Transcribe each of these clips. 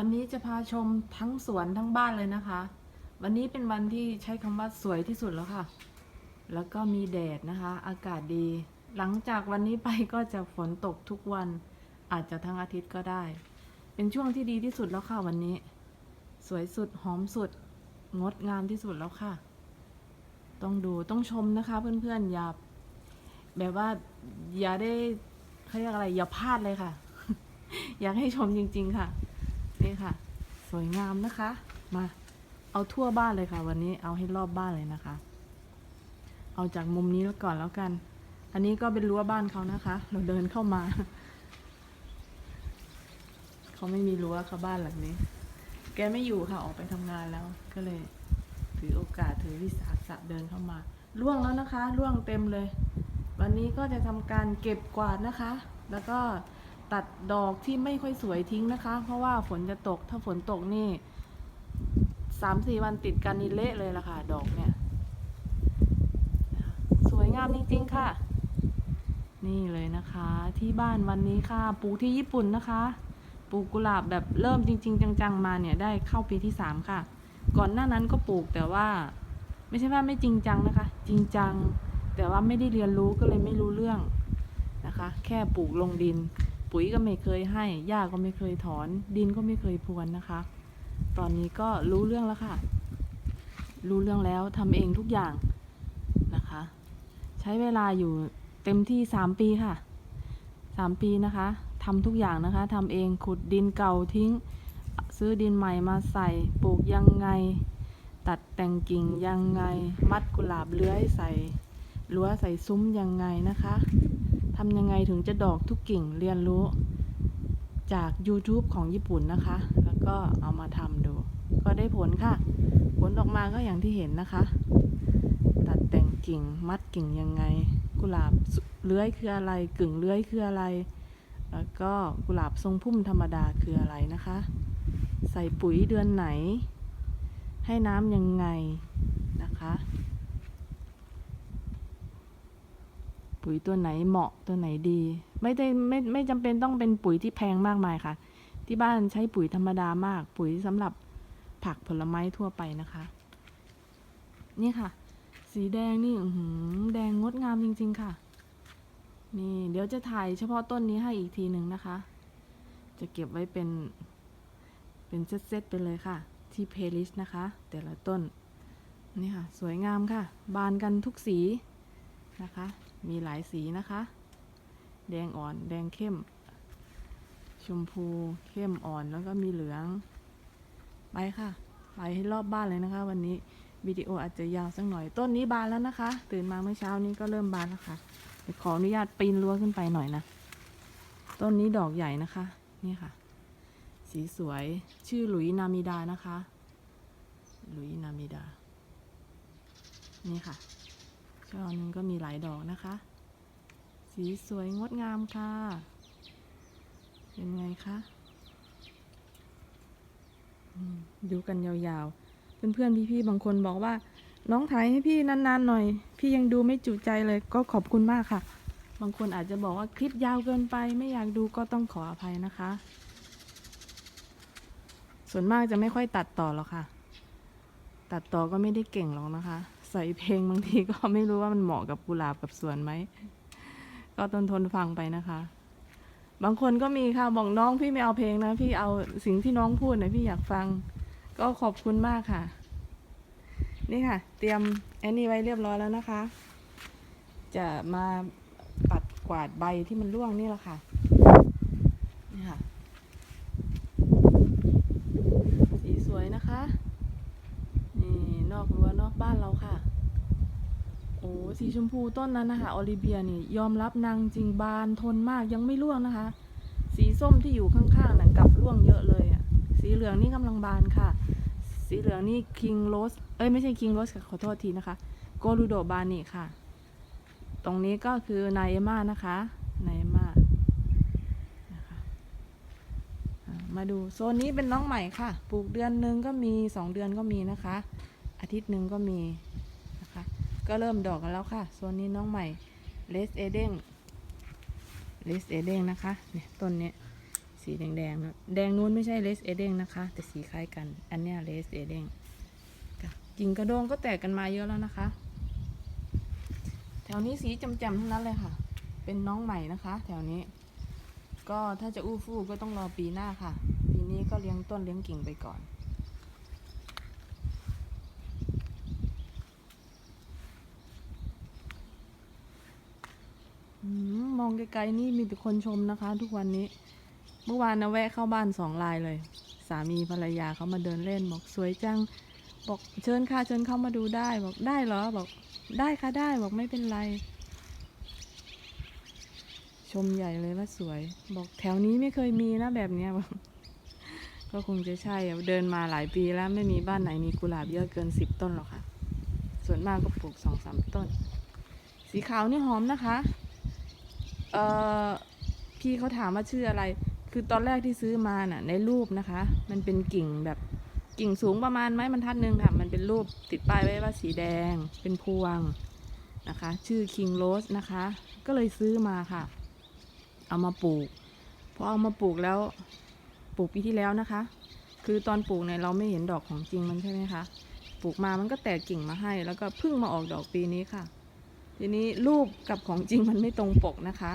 วันนี้จะพาชมทั้งสวนทั้งบ้านเลยนะคะ วันนี้เป็นวันที่ใช้คำว่าสวยที่สุดแล้วค่ะ แล้วก็มีแดดนะคะ อากาศดี หลังจากวันนี้ไปก็จะฝนตกทุกวัน อาจจะทั้งอาทิตย์ก็ได้ เป็นช่วงที่ดีที่สุดแล้วค่ะวันนี้ สวยสุดหอมสุด งดงามที่สุดแล้วค่ะ ต้องดูต้องชมนะคะเพื่อนๆอย่าแบบว่าอย่าได้เขาเรียกอะไรอย่าพลาดเลยค่ะ อยากให้ชมจริง ๆ ค่ะ นี่ค่ะ สวยงามนะคะ มา เอาทั่วบ้านเลยค่ะ วันนี้เอาให้รอบบ้านเลยนะคะ เอาจากมุมนี้แล้วก่อนแล้วกัน อันนี้ก็เป็นรั้วบ้านเขานะคะ เราเดินเข้ามา เขาไม่มีรั้วค่ะบ้านหลังนี้ แกไม่อยู่ค่ะออกไปทำงานแล้ว ก็เลย ถือโอกาสถือวิสาสะเดินเข้ามาร่วงแล้วนะคะร่วงเต็มเลย วันนี้ก็จะทำการเก็บกวาดนะคะ แล้วก็ ตัดดอกที่ไม่ค่อยสวยทิ้งนะคะ เพราะว่าฝนจะตกถ้าฝนตกนี่สามสี่วันติดกันนี่เละเลยล่ะค่ะ ดอกเนี่ย สวยงามจริง ๆ ค่ะ นี่เลยนะคะ ที่บ้านวันนี้ค่ะ ปลูกที่ญี่ปุ่นนะคะ ปลูกกุหลาบแบบเริ่มจริง ๆ จัง ๆ มาเนี่ยได้เข้าปีที่สามค่ะ ก่อนหน้านั้นก็ปลูกแต่ว่า ไม่ใช่ว่าไม่จริงจังนะคะ จริงจัง แต่ว่าไม่ได้เรียนรู้ก็เลยไม่รู้เรื่องนะคะ แค่ปลูกลงดิน ปุ๋ยก็ไม่เคยให้หญ้าก็ไม่เคยถอน ดินก็ไม่เคยพรวนนะคะ ตอนนี้ก็รู้เรื่องแล้วค่ะ รู้เรื่องแล้วทำเองทุกอย่างนะคะ ใช้เวลาอยู่เต็มที่สามปีค่ะสามปีนะคะทำทุกอย่างนะคะทำเองขุดดินเก่าทิ้ง ซื้อดินใหม่มาใส่ปลูกยังไง ตัดแต่งกิ่งยังไง มัดกุหลาบเลื้อยใส่รั้วใส่ซุ้มยังไงนะคะ ทำยังไงถึงจะดอกทุกกิ่งเรียนรู้จาก YouTube ของญี่ปุ่นนะคะ แล้วก็เอามาทำดู ก็ได้ผลค่ะ ผลออกมาก็อย่างที่เห็นนะคะ ตัดแต่งกิ่งมัดกิ่งยังไง กุหลาบเลื้อยคืออะไรกึ่งเลื้อยคืออะไร แล้วก็กุหลาบทรงพุ่มธรรมดาคืออะไรนะคะ ใส่ปุ๋ยเดือนไหน ให้น้ำยังไงนะคะ ปุ๋ยตัวไหนเหมาะตัวไหนดี ไม่ได้ไม่ไม่จำเป็นต้องเป็นปุ๋ยที่แพงมากมายค่ะ ที่บ้านใช้ปุ๋ยธรรมดามาก ปุ๋ยสำหรับผักผลไม้ทั่วไปนะคะ นี่ค่ะ สีแดงนี่หืแดงงดงามจริง ๆ ค่ะ นี่เดี๋ยวจะถ่ายเฉพาะต้นนี้ให้อีกทีหนึ่งนะคะ จะเก็บไว้เป็น เป็นเซตๆไปเลยค่ะ ที่เพลย์ลิสต์นะคะ แต่ละต้น นี่ค่ะ สวยงามค่ะ บานกันทุกสี นะคะ มีหลายสีนะคะ แดงอ่อน แดงเข้ม ชมพูเข้มอ่อนแล้วก็มีเหลือง ไปค่ะ ไปให้รอบบ้านเลยนะคะ วันนี้วิดีโออาจจะยาวสักหน่อย ต้นนี้บานแล้วนะคะ ตื่นมาเมื่อเช้านี้ก็เริ่มบานแล้วค่ะขออนุญาตปีนรั้วขึ้นไปหน่อยนะ ต้นนี้ดอกใหญ่นะคะ นี่ค่ะ สีสวย ชื่อหลุยนามิดานะคะ หลุยนามิดา นี่ค่ะ ช่อหนึงก็มีหลายดอกนะคะ สีสวยงดงามค่ะ เป็นไงคะดูกันยาวๆ เพื่อนๆ พี่ๆ บางคนบอกว่า น้องถ่ายให้พี่นานๆหน่อย พี่ยังดูไม่จุใจเลยก็ขอบคุณมากค่ะ บางคนอาจจะบอกว่าคลิปยาวเกินไป ไม่อยากดูก็ต้องขออภัยนะคะ ส่วนมากจะไม่ค่อยตัดต่อหรอกค่ะ ตัดต่อก็ไม่ได้เก่งหรอกนะคะ ใส่เพลงบางทีก็ไม่รู้ว่ามันเหมาะกับกุหลาบกับสวนไหม ก็ทนทนฟังไปนะคะ บางคนก็มีค่ะบอกน้องพี่ไม่เอาเพลงนะ พี่เอาสิ่งที่น้องพูดนะพี่อยากฟัง ก็ขอบคุณมากค่ะ นี่ค่ะ เตรียมแอนนี่ไว้เรียบร้อยแล้วนะคะ จะมาปัดกวาดใบที่มันร่วงนี่แหละค่ะนี่ค่ะ สีสวยนะคะ อกรั้วนอกบ้านเราค่ะ โอ้สีชมพูต้นนั้นนะคะออลิเบียนี่ยอมรับนางจริงบานทนมากยังไม่ร่วงนะคะ สีส้มที่อยู่ข้างๆน่ะกลับร่วงเยอะเลยอะสีเหลืองนี่กำลังบานค่ะ สีเหลืองนี่คิงโรสเอ้ยไม่ใช่คิงโรสค่ะขอโทษทีนะคะโกลูโดบานิค่ะ ตรงนี้ก็คือนายเอม่านะคะนายเอม่านะคะมาดูโซนนี้เป็นน้องใหม่ค่ะ ปลูกเดือนหนึ่งก็มีสองเดือนก็มีนะคะ อาทิตย์หนึ่งก็มีนะคะ ก็เริ่มดอกกันแล้วค่ะโซนนี้น้องใหม่เลสเอเด้งเลสเอเด้งนะคะเนี่ยต้นเนี้ยสีแดงๆนะแดงนู้นไม่ใช่เลสเอเด้งนะคะ แต่สีคล้ายกัน อันเนี้ยเลสเอเด้งกิ่งกระโดงก็แตกกันมาเยอะแล้วนะคะ แถวนี้สีจำๆทั้งนั้นเลยค่ะ เป็นน้องใหม่นะคะ แถวนี้ ก็ถ้าจะอู้ฟู่ก็ต้องรอปีหน้าค่ะ ปีนี้ก็เลี้ยงต้นเลี้ยงกิ่งไปก่อน มองไกลๆนี่มีแต่คนชมนะคะ ทุกวันนี้ เมื่อวานนะแวะเข้าบ้านสองลายเลย สามีภรรยาเขามาเดินเล่นบอกสวยจัง บอกเชิญค่ะเชิญเข้ามาดูได้ บอกได้เหรอบอกได้ค่ะได้บอกไม่เป็นไร ชมใหญ่เลยว่าสวย บอกแถวนี้ไม่เคยมีนะแบบเนี้ยบอกก็คงจะใช่เดินมาหลายปีแล้วไม่มีบ้านไหนมีกุหลาบเยอะเกินสิบต้นหรอกค่ะ ส่วนมากก็ปลูกสองสามต้น สีขาวนี่หอมนะคะ เออพี่เขาถามว่าชื่ออะไร คือตอนแรกที่ซื้อมาน่ะ ในรูปนะคะ มันเป็นกิ่งแบบกิ่งสูงประมาณไม้บรรทัดหนึ่งค่ะ มันเป็นรูปติดป้ายไว้ว่าสีแดง เป็นพวงนะคะ ชื่อ King Rose นะคะ ก็เลยซื้อมาค่ะ เอามาปลูกพอเอามาปลูกแล้วปลูกปีที่แล้วนะคะ คือตอนปลูกเนี่ยเราไม่เห็นดอกของจริงมันใช่ไหมคะ ปลูกมามันก็แตกกิ่งมาให้ แล้วก็เพิ่งมาออกดอกปีนี้ค่ะ ทีนี้รูปกับของจริงมันไม่ตรงปกนะคะ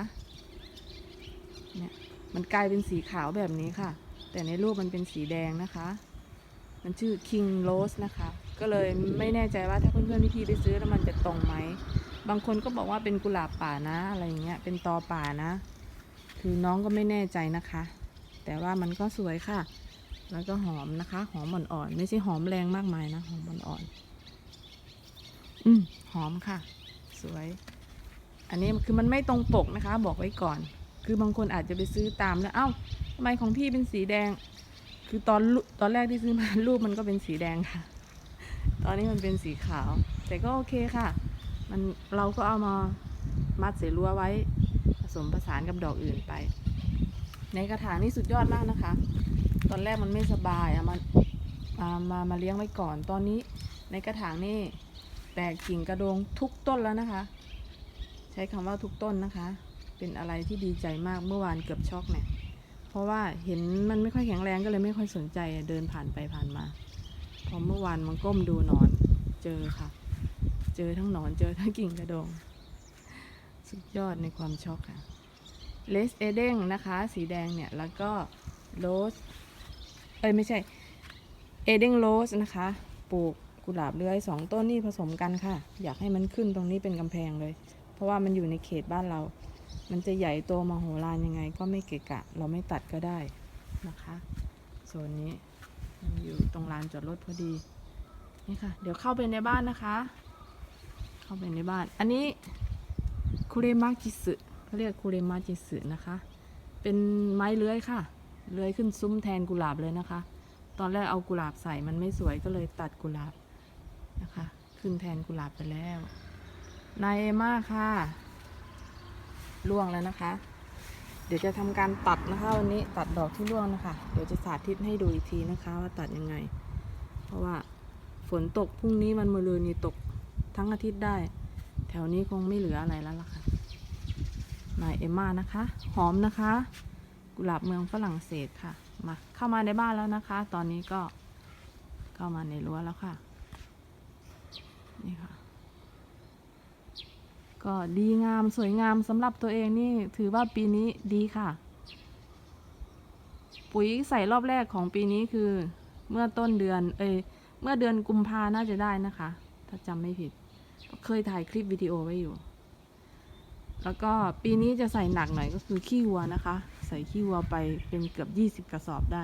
เนี่ยมันกลายเป็นสีขาวแบบนี้ค่ะ แต่ในรูปมันเป็นสีแดงนะคะ มันชื่อ King Rose นะคะ ก็เลยไม่แน่ใจว่าถ้าเพื่อนๆพี่ๆไปซื้อแล้วมันจะตรงไหม บางคนก็บอกว่าเป็นกุหลาบป่านะอะไรอย่างเงี้ย เป็นตอป่านะ คือน้องก็ไม่แน่ใจนะคะ แต่ว่ามันก็สวยค่ะ แล้วก็หอมนะคะ หอมอ่อนๆ ไม่ใช่หอมแรงมากมายนะ หอมอ่อนๆ อืมหอมค่ะ สวย อันนี้คือมันไม่ตรงปกนะคะ บอกไว้ก่อน คือบางคนอาจจะไปซื้อตามแล้ว เอ้าทำไมของพี่เป็นสีแดง คือตอนตอนแรกที่ซื้อมารูปมันก็เป็นสีแดงค่ะ ตอนนี้มันเป็นสีขาว แต่ก็โอเคค่ะ มันเราก็เอามามัดเสรั้วไว้ ผสมผสานกับดอกอื่นไป ในกระถางนี่สุดยอดมากนะคะ ตอนแรกมันไม่สบายอะมามามามาเลี้ยงไว้ก่อน ตอนนี้ในกระถางนี่ แตกกิ่งกระโดงทุกต้นแล้วนะคะ ใช้คำว่าทุกต้นนะคะ เป็นอะไรที่ดีใจมากเมื่อวานเกือบช็อกเนี่ย เพราะว่าเห็นมันไม่ค่อยแข็งแรงก็เลยไม่ค่อยสนใจเดินผ่านไปผ่านมา พอเมื่อวานมันก้มดูหนอนเจอค่ะ เจอทั้งหนอนเจอทั้งกิ่งกระโดง สุดยอดในความช็อกค่ะเลสเอเด้งนะคะ สีแดงเนี่ย แล้วก็โรสเอ้ยไม่ใช่เอเด้งโรสนะคะ ปลูก กุหลาบเลื้อยสองต้นนี่ผสมกันค่ะ อยากให้มันขึ้นตรงนี้เป็นกำแพงเลย เพราะว่ามันอยู่ในเขตบ้านเรา มันจะใหญ่โตมโหฬารยังไงก็ไม่เกะกะ เราไม่ตัดก็ได้นะคะโซนนี้มันอยู่ตรงลานจอดรถพอดีนี่ค่ะ เดี๋ยวเข้าไปในบ้านนะคะ เข้าไปในบ้าน อันนี้คุเรมาจิสึเขาเรียกคุเรมาจิสึนะคะ เป็นไม้เลื้อยค่ะ เลื้อยขึ้นซุ้มแทนกุหลาบเลยนะคะ ตอนแรกเอากุหลาบใส่มันไม่สวยก็เลยตัดกุหลาบ นะคะ ขึ้นแทนกุหลาบไปแล้วนายเอมาค่ะล่วงแล้วนะคะ เดี๋ยวจะทำการตัดนะคะ วันนี้ตัดดอกที่ร่วงนะคะ เดี๋ยวจะสาธิตให้ดูอีกทีนะคะว่าตัดยังไง เพราะว่าฝนตกพรุ่งนี้มันมะรืนนี่ตกทั้งอาทิตย์ได้ แถวนี้คงไม่เหลืออะไรแล้วล่ะค่ะนายเอมมานะคะ หอมนะคะ กุหลาบเมืองฝรั่งเศสค่ะ มาเข้ามาในบ้านแล้วนะคะ ตอนนี้ก็เข้ามาในรั้วแล้วค่ะ นี่ค่ะ ก็ดีงามสวยงามสำหรับตัวเองนี่ถือว่าปีนี้ดีค่ะ ปุ๋ยใส่รอบแรกของปีนี้คือ เมื่อต้นเดือน เอยเมื่อเดือนกุมภาน่าจะได้นะคะ ถ้าจำไม่ผิด เคยถ่ายคลิปวิดีโอไว้อยู่ แล้วก็ปีนี้จะใส่หนักหน่อยก็คือขี้วัวนะคะ ใส่ขี้วัวไปเป็นเกือบยี่สิบกระสอบได้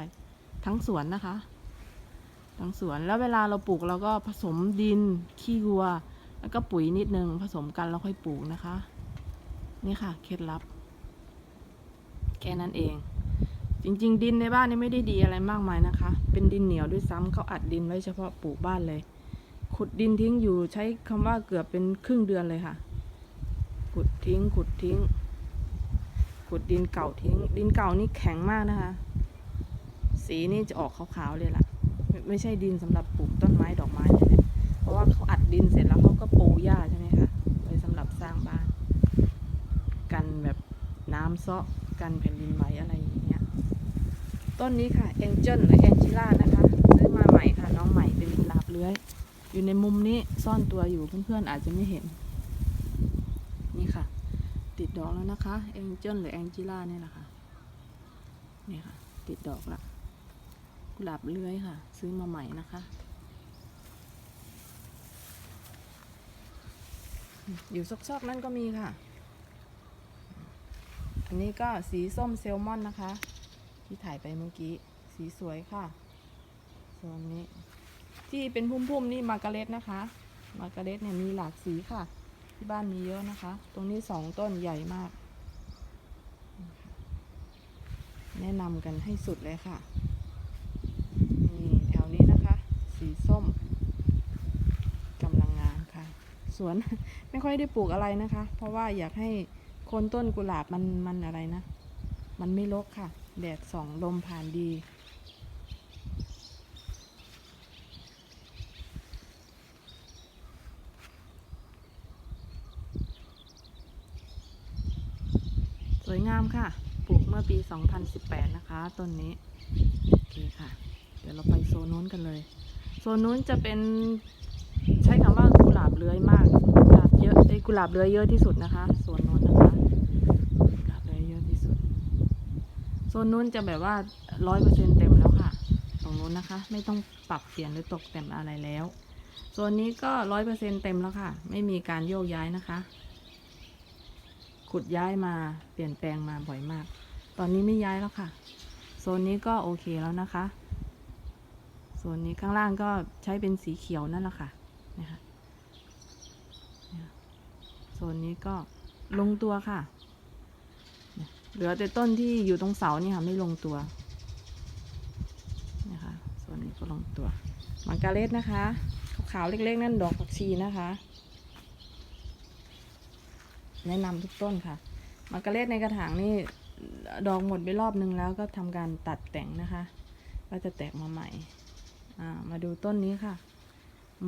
ทั้งสวนนะคะ ทั้งสวนแล้วเวลาเราปลูกเราก็ผสมดินขี้วัว แล้วก็ปุ๋ยนิดนึงผสมกันแล้วค่อยปลูกนะคะ นี่ค่ะเคล็ดลับ แค่นั้นเอง จริง ๆ ดินในบ้านนี่ไม่ได้ดีอะไรมากมายนะคะ เป็นดินเหนียวด้วยซ้ำเขาอัดดินไว้เฉพาะปลูกบ้านเลย ขุดดินทิ้งอยู่ใช้คำว่าเกือบเป็นครึ่งเดือนเลยค่ะ ขุดทิ้ง ขุดทิ้ง ขุดดินเก่าทิ้ง ดินเก่านี่แข็งมากนะคะ สีนี่จะออกขาวๆเลยล่ะ ไม่ใช่ดินสำหรับปลูกต้นไม้ดอกไม้เลยเนี่ยเพราะว่าเขาอัดดินเสร็จแล้วเขาก็ปูหญ้าใช่ไหมคะไว้สำหรับสร้างบ้าน กันแบบน้ำเซาะกันแผ่นดินไหวอะไรอย่างเงี้ย ต้นนี้ค่ะแองเจิลหรือแองจิล่านะคะซื้อมาใหม่ค่ะน้องใหม่เป็นกุหลาบเลื้อย อยู่ในมุมนี้ซ่อนตัวอยู่เพื่อนๆอาจจะไม่เห็น นี่ค่ะ ติดดอกแล้วนะคะแองเจิลหรือแองจิล่าเนี่ยแหละค่ะนี่ค่ะ ติดดอกละ กุหลาบเลื้อยค่ะ ซื้อมาใหม่นะคะ อยู่ซอกๆนั่นก็มีค่ะ อันนี้ก็สีส้มเซลมอนนะคะ ที่ถ่ายไปเมื่อกี้ สีสวยค่ะ ส่วนนี้ ที่เป็นพุ่มๆนี่มาการ์เร็ตนะคะ มาการ์เร็ตเนี่ยมีหลากสีค่ะ ที่บ้านมีเยอะนะคะ ตรงนี้สองต้นใหญ่มากแนะนำกันให้สุดเลยค่ะ นี่แถวนี้นะคะ สีส้มกำลังงามค่ะ สวน ไม่ค่อยได้ปลูกอะไรนะคะ เพราะว่าอยากให้โคนต้นกุหลาบมันมันอะไรนะ มันไม่รกค่ะ แดดส่องลมผ่านดี สวยงามค่ะ ปลูกเมื่อปี 2018 นะคะต้นนี้ โอเคค่ะ เดี๋ยวเราไปโซนนู้นกันเลย โซนนู้นจะเป็นใช้คำว่ากุ หลาบเลื้อยมากกุหลาบเยอะไอ้กุหลาบเลื้อยเยอะที่สุดนะคะโซนนู้นนะคะกุหลาบเลื้อยเยอะที่สุดโซนนู้นจะแบบว่าร้อยเปอร์เซ็นเต็มแล้วค่ะ ตรงนู้นนะคะ ไม่ต้องปรับเปลี่ยนหรือตกแต่งอะไรแล้วโซนนี้ก็ร้อยเปอร์เซ็นเต็มแล้วค่ะ ไม่มีการโยกย้ายนะคะ ขุดย้ายมาเปลี่ยนแปลงมาบ่อยมาก ตอนนี้ไม่ย้ายแล้วค่ะโซนนี้ก็โอเคแล้วนะคะโซนนี้ข้างล่างก็ใช้เป็นสีเขียวนั่นแหละค่ะนะคะ โซนนี้ก็ลงตัวค่ะ เหลือแต่ต้นที่อยู่ตรงเสานี่ค่ะไม่ลงตัวนะคะโซนนี้ก็ลงตัวมังกาเลสนะคะขาวๆเล็กๆนั่นดอกผักชีนะคะ แนะนำทุกต้นค่ะมังกาเลสในกระถางนี่ดอกหมดไปรอบนึงแล้วก็ทำการตัดแต่งนะคะ ก็จะแตกมาใหม่ามาดูต้นนี้ค่ะ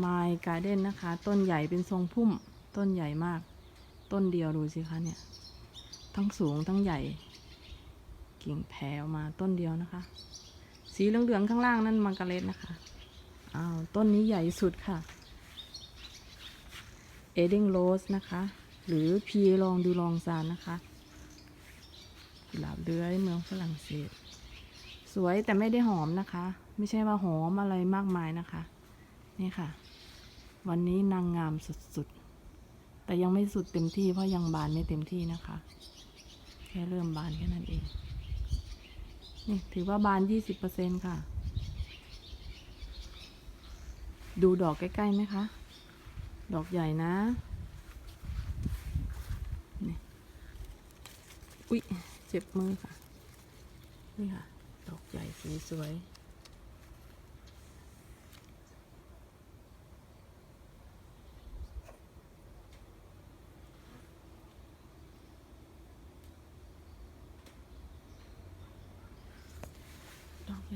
My Garden นะคะ ต้นใหญ่เป็นทรงพุ่ม ต้นใหญ่มาก ต้นเดียวดูสิคะเนี่ย ทั้งสูงทั้งใหญ่ กิ่งแผ่ออกมาต้นเดียวนะคะ สีเหลืองๆข้างล่างนั่นมังกรเลสนะคะอ้าวต้นนี้ใหญ่สุดค่ะ เอเดงโรสนะคะ หรือพีลองดูลองซานนะคะกุหลาบเลื้อยเมืองฝรั่งเศส สวยแต่ไม่ได้หอมนะคะ ไม่ใช่ว่าหอมอะไรมากมายนะคะ นี่ค่ะ วันนี้นางงามสุดๆ แต่ยังไม่สุดเต็มที่เพราะยังบานไม่เต็มที่นะคะ แค่เริ่มบานแค่นั้นเอง นี่ถือว่าบานยี่สิบเปอร์เซ็นค่ะ ดูดอกใกล้ๆไหมคะ ดอกใหญ่นะนี่อุ๊ย เจ็บมือค่ะ นี่ค่ะ ดอกใหญ่สีสวยด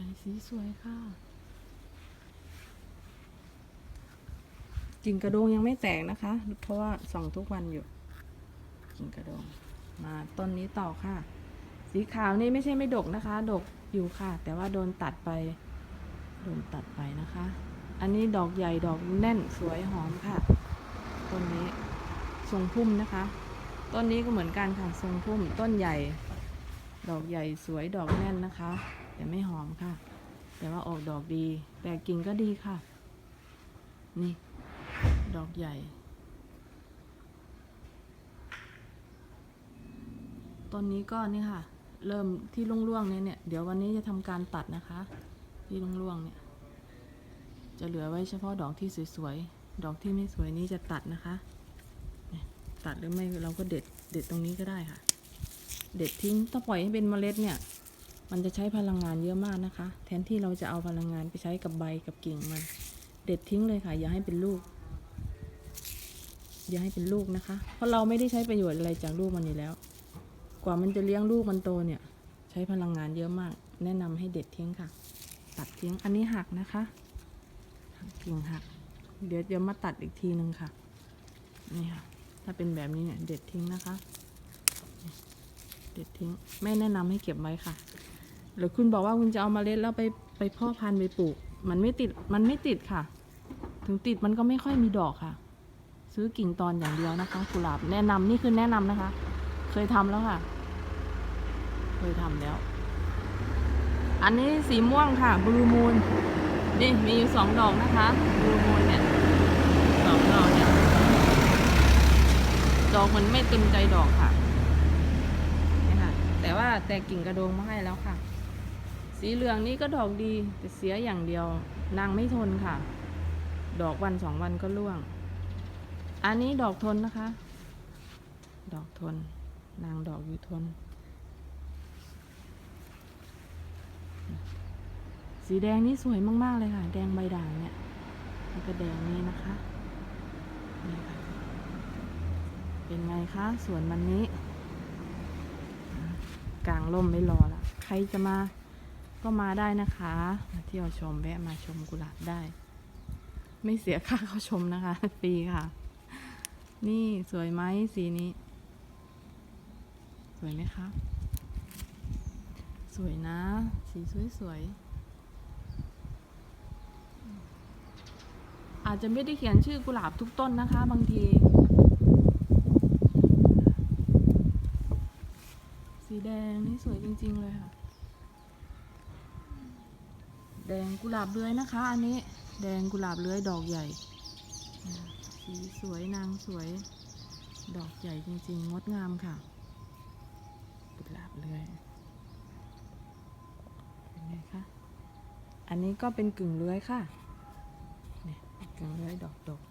ใหญ่สีสวยค่ะ กิ่งกระโดงยังไม่แตกนะคะ เพราะว่าส่องทุกวันอยู่ กิ่งกระโดง มาต้นนี้ต่อค่ะ สีขาวนี่ไม่ใช่ไม่ดกนะคะ ดกอยู่ค่ะ แต่ว่าโดนตัดไป โดนตัดไปนะคะ อันนี้ดอกใหญ่ดอกแน่นสวยหอมค่ะ ต้นนี้ทรงพุ่มนะคะ ต้นนี้ก็เหมือนกันค่ะทรงพุ่มต้นใหญ่ ดอกใหญ่สวยดอกแน่นนะคะ แต่ไม่หอมค่ะ แต่ว่าออกดอกดี แต่กิ่งก็ดีค่ะ นี่ ดอกใหญ่ ต้นนี้ก็นี่ค่ะ เริ่มที่ร่วงๆเนี่ยเนี่ย เดี๋ยววันนี้จะทำการตัดนะคะ ที่ร่วงๆเนี่ย จะเหลือไว้เฉพาะดอกที่สวยๆ ดอกที่ไม่สวยนี้จะตัดนะคะตัดหรือไม่เราก็เด็ดเด็ดตรงนี้ก็ได้ค่ะ เด็ดทิ้งถ้าปล่อยให้เป็นเมล็ดเนี่ย มันจะใช้พลังงานเยอะมากนะคะ แทนที่เราจะเอาพลังงานไปใช้กับใบกับกิ่งมัน เด็ดทิ้งเลยค่ะ อย่าให้เป็นลูก อย่าให้เป็นลูกนะคะ เพราะเราไม่ได้ใช้ประโยชน์อะไรจากลูกมันอยู่แล้ว กว่ามันจะเลี้ยงลูกมันโตเนี่ย ใช้พลังงานเยอะมาก แนะนำให้เด็ดทิ้งค่ะ ตัดทิ้งอันนี้หักนะคะหักกิ่งหัก เดี๋ยวเดี๋ยวมาตัดอีกทีหนึ่งค่ะ นี่ค่ะ ถ้าเป็นแบบนี้เนี่ยเด็ดทิ้งนะคะ เด็ดทิ้ง ไม่แนะนำให้เก็บไว้ค่ะ หรือคุณบอกว่าคุณจะเอามาเมล็ดแล้วไปไปเพ่อพันธุ์ไปปลูก มันไม่ติดมันไม่ติดค่ะ ถึงติดมันก็ไม่ค่อยมีดอกค่ะ ซื้อกิ่งตอนอย่างเดียวนะคะกุหลาบแนะนำนี่คือแนะนำนะคะ เคยทำแล้วค่ะ เคยทำแล้ว อันนี้สีม่วงค่ะบลูมูนนี่มีอยู่สองดอกนะคะบลูมูนเนี่ยสองดอกเนี่ยดอกมันไม่เต็มใจดอกค่ะนี่ค่ะแต่ว่าแต่กิ่งกระโดงมาให้แล้วค่ะ สีเหลืองนี่ก็ดอกดีแต่เสียอย่างเดียวนางไม่ทนค่ะ ดอกวันสองวันก็ร่วง อันนี้ดอกทนนะคะ ดอกทน นางดอกอยู่ทน สีแดงนี่สวยมากๆเลยค่ะ แดงใบด่างเนี่ยแล้วก็แดงนี้นะคะนี่ค่ะเป็นไงคะสวนมันนี้กลางร่มไม่รอละใครจะมา ก็มาได้นะคะ มาเที่ยวชมแวะมาชมกุหลาบได้ ไม่เสียค่าเข้าชมนะคะฟรีค่ะ นี่สวยไหมสีนี้ สวยไหมคะ สวยนะ สีสวยๆ อาจจะไม่ได้เขียนชื่อกุหลาบทุกต้นนะคะ บางทีสีแดงนี่สวยจริง ๆ เลยค่ะ แดงกุหลาบเลื้อยนะคะ อันนี้แดงกุหลาบเลื้อยดอกใหญ่ สีสวยนางสวย ดอกใหญ่จริงๆ งดงามค่ะ กุหลาบเลื้อยเป็นไงคะ อันนี้ก็เป็นกึ่งเลื้อยค่ะเนี่ยกึ่งเลื้อยดอกดก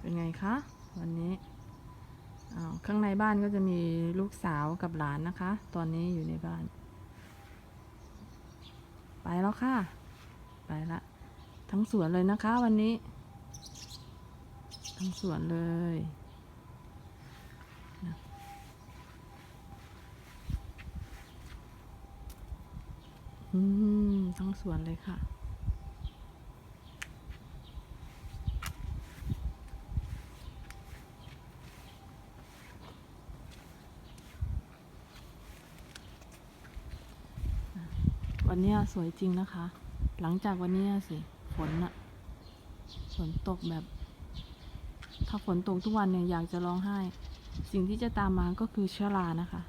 เป็นไง คะ วันนี้ข้างในบ้านก็จะมีลูกสาวกับหลานนะคะ ตอนนี้อยู่ในบ้าน ไปแล้วค่ะ ไปละทั้งสวนเลยนะคะวันนี้ ทั้งสวนเลยอืมทั้งสวนเลยค่ะ วันนี้สวยจริงนะคะ หลังจากวันนี้สิ ฝนอะฝนตกแบบ ถ้าฝนตกทุกวันเนี่ยอยากจะร้องไห้ สิ่งที่จะตามมาก็คือเชื้อรานะคะ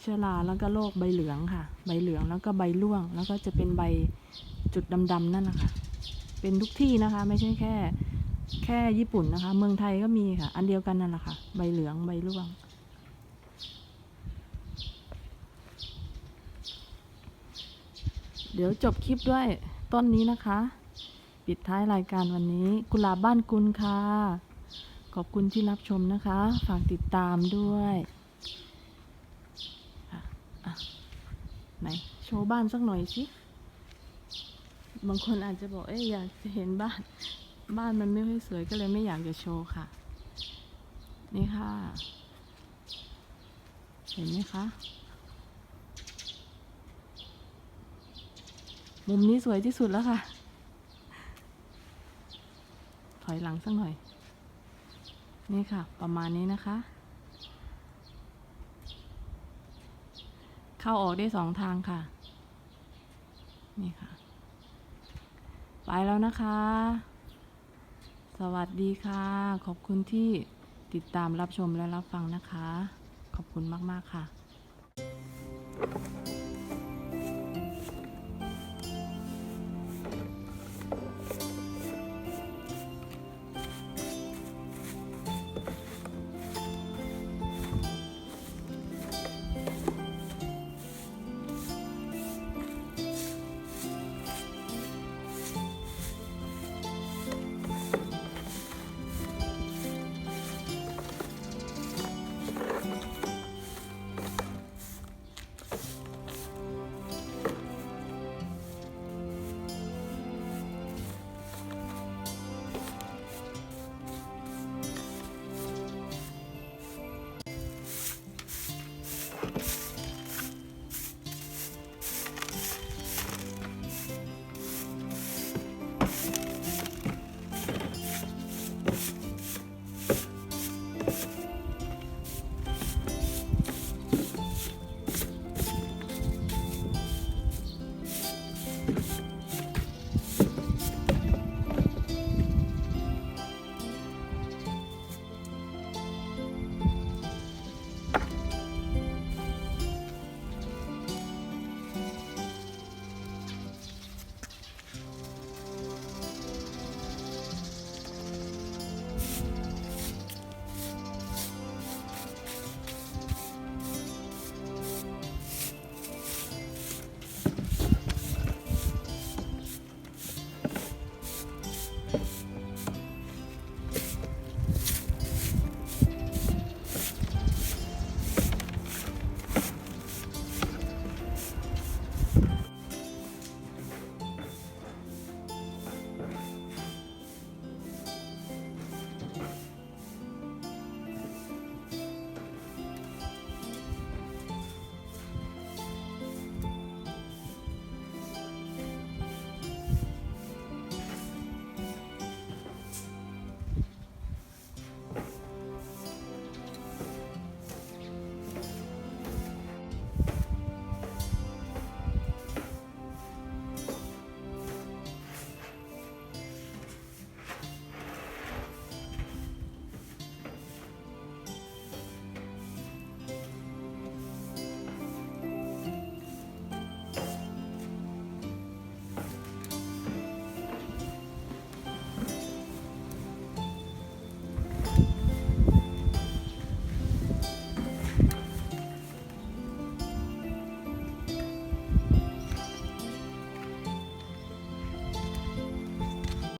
เชื้อราแล้วก็โรคใบเหลืองค่ะ ใบเหลืองแล้วก็ใบร่วง แล้วก็จะเป็นใบจุดดำๆนั่นนะคะ เป็นทุกที่นะคะ ไม่ใช่แค่ แค่ญี่ปุ่นนะคะ เมืองไทยก็มีค่ะ อันเดียวกันนั่นแหละค่ะ ใบเหลืองใบร่วง เดี๋ยวจบคลิปด้วยต้นนี้นะคะ ปิดท้ายรายการวันนี้ กุหลาบบ้านกุลค่ะ ขอบคุณที่รับชมนะคะ ฝากติดตามด้วยไหนโชว์บ้านสักหน่อยสิบางคนอาจจะบอกเอ้ยอยากจะเห็นบ้าน บ้านมันไม่ค่อยสวยก็เลยไม่อยากจะโชว์ค่ะ นี่ค่ะ เห็นไหมคะ มุมนี้สวยที่สุดแล้วค่ะ ถอยหลังสักหน่อย นี่ค่ะ ประมาณนี้นะคะ เข้าออกได้สองทางค่ะ นี่ค่ะ ไปแล้วนะคะ สวัสดีค่ะ ขอบคุณที่ติดตามรับชมและรับฟังนะคะ ขอบคุณมาก ๆ ค่ะ